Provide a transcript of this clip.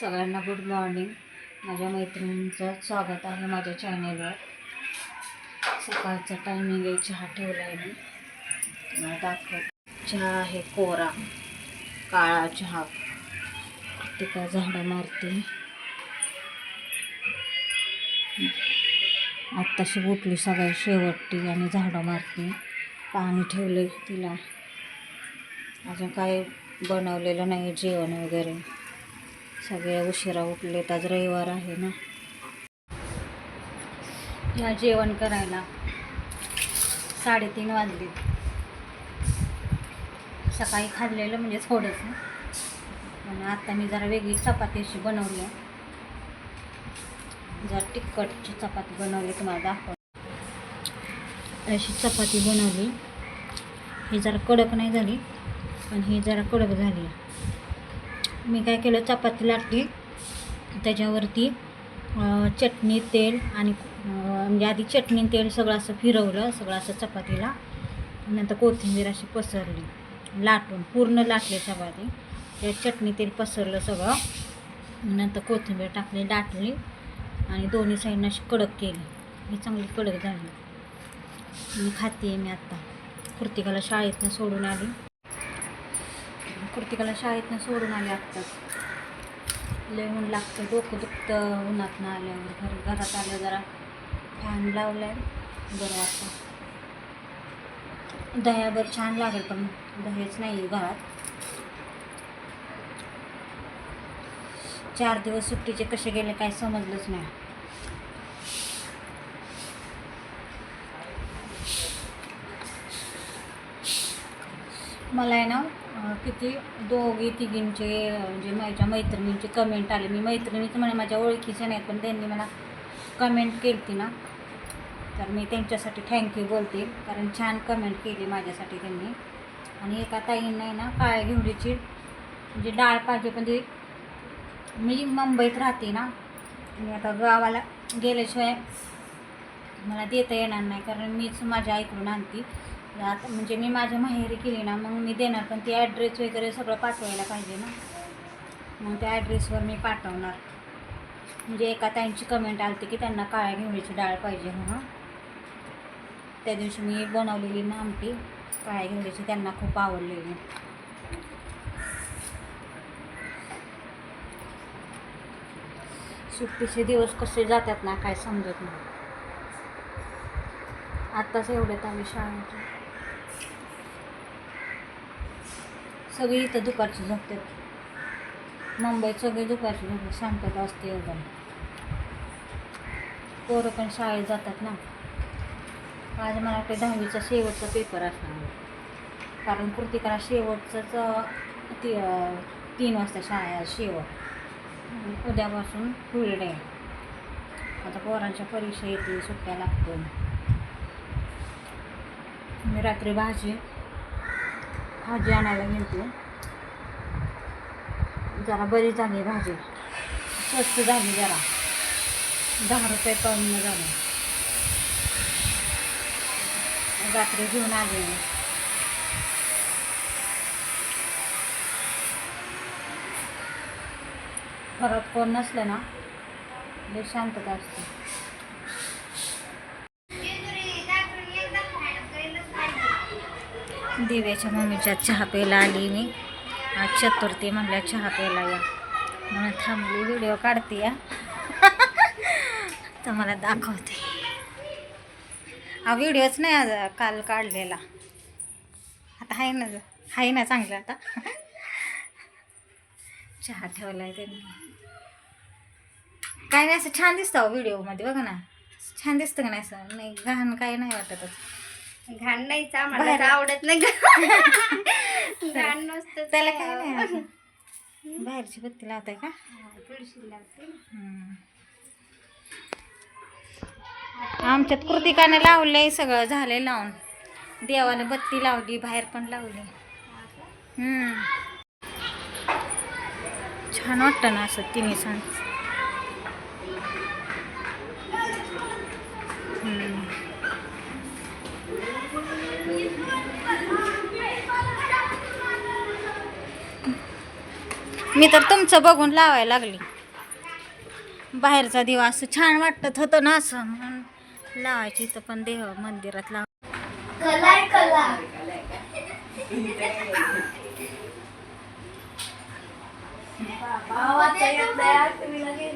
सगळ्यांना good morning माझ्या मैत्रिणींचं स्वागत आहे माझ्या चॅनेलवर सकाळचा टायमिंग आहे चहा ठेवला आहे मी. तुम्हाला चहा आहे कोरा काळा चहा. प्रत्येका झाडं मारते. आत्ताशी उठली सगळ्या शेवटती आणि झाडं मारते. पाणी ठेवले तिला. अजून काय बनवलेलं नाही जेवण वगैरे. सगळे उशिरा उठलेत. आज रविवार आहे ना. ह्या जेवण करायला साडेतीन वाजले सकाळी खाल्लेलं म्हणजे थोडंसं. पण आता मी जरा वेगळी चपाती अशी बनवली आहे. जरा तिखटची चपाती बनवली तुम्हाला दाखव अशी चपाती बनवली. ही जरा कडक नाही झाली पण ही जरा कडक झाली. मी काय केलं चपाती लाटली. त्याच्यावरती चटणी तेल आणि म्हणजे आधी चटणी तेल सगळं असं फिरवलं सगळं असं चपातीला. नंतर कोथिंबीर अशी पसरली. लाटून पूर्ण लाटली चपाती. त्या चटणी तेल पसरलं सगळं. नंतर कोथिंबीर टाकली लाटली आणि दोन्ही साईडनं अशी कडक केली. ही चांगली कडक झाली. मी खाते मी आत्ता कृतिकाला शाळेतनं सोडून आली. कृतिकाला शाळेतनं सोडून आले आत्ताच. लय ऊन लागतं डोकं दुखतं उन्हातनं आल्यावर घर घरात आलं जरा फॅन लावलाय बरं वाटतं. दह्यावर छान लागेल पण दह्याच नाही घरात. चार दिवस सुट्टीचे कसे गेले काय समजलंच नाही. मला आहे ना किती दोघी तिघींचे म्हणजे माझ्या मैत्रिणींचे कमेंट आले. मी मैत्रिणीच म्हणे माझ्या ओळखीच्या नाहीत पण त्यांनी मला कमेंट केली ना. तर मी त्यांच्यासाठी थँक्यू बोलते कारण छान कमेंट केली माझ्यासाठी त्यांनी. आणि एका ताईंना आहे ना काळ्या घेवडीची म्हणजे डाळ पाहिजे पण ती मी मुंबईत राहते ना. मी आता गावाला गेल्याशिवाय मला देता येणार नाही कारण मीच माझ्या आईकडून आणते. आता म्हणजे मी माझ्या माहेरी केली ना मग मी देणार पण ती ॲड्रेस वगैरे सगळं पाठवायला पाहिजे ना. मग त्या ॲड्रेसवर मी पाठवणार. म्हणजे एका ताईंची कमेंट आली की त्यांना काळ्या घेवडीची डाळ पाहिजे म्हणून. त्या दिवशी मी बनवलेली ना आमटी काळ्या घेवडीची त्यांना खूप आवडलेली. सुट्टीचे दिवस कसे जातात ना काय समजत नाही. आत्ताच एवढ्यात आम्ही शाळेत. सगळी इथं दुपारची झोपतात. मुंबईत सगळे दुपारची झोपतात. शांतता असते एकदम. पोरं पण शाळेत जातात ना. आज मला वाटतं दहावीचा शेवटचा पेपर असणार कारण कृतिकाला शेवटचंच ती तीन वाजता शाळा शेवट. उद्यापासून फुल डे आता पोरांच्या परीक्षा येते सुट्ट्या लागतील. मी रात्री भाजी भाजी आणायला गेलते. जरा बरी झाली भाजी. स्वस्त झाली जरा. दहा रुपये पाऊन झालं. रात्री घेऊन आले. मी घरात कोण नसलं ना लई शांतता असते. दिव्याच्या मम्मीच्या चहा प्यायला आली मी. आज चतुर्थी म्हणल्या चहा प्यायला या. म्हणून थांबली व्हिडिओ काढते या. तर मला दाखवते. हा व्हिडिओच नाही आज काल काढलेला. आता आहे ना आहे ना चांगलं आता. चहा ठेवला आहे त्यांनी. काय नाही असं छान दिसतं व्हिडिओमध्ये बघा ना. छान दिसतं का नाही असं? नाही घाण काय नाही वाटतच घाण नाहीच आम्हाला तर आवडत नाही घाण नसतं त्याला काय नाही. बाहेरची बत्ती लावताय का? तुळशी हम्म. आमच्यात कृतिकाने लावलंय सगळं झालंय लावून. देवाला बत्ती लावली बाहेर पण लावली. हम्म. छान वाटतं ना असं तिन्ही सण. मी तर तुमचं बघून लावायला लागली. बाहेरचा दिवा असं छान वाटत होतं ना असं म्हणून लावायची इथं पण देव मंदिरात लाव. कला. आहे कला आवाज येत नाही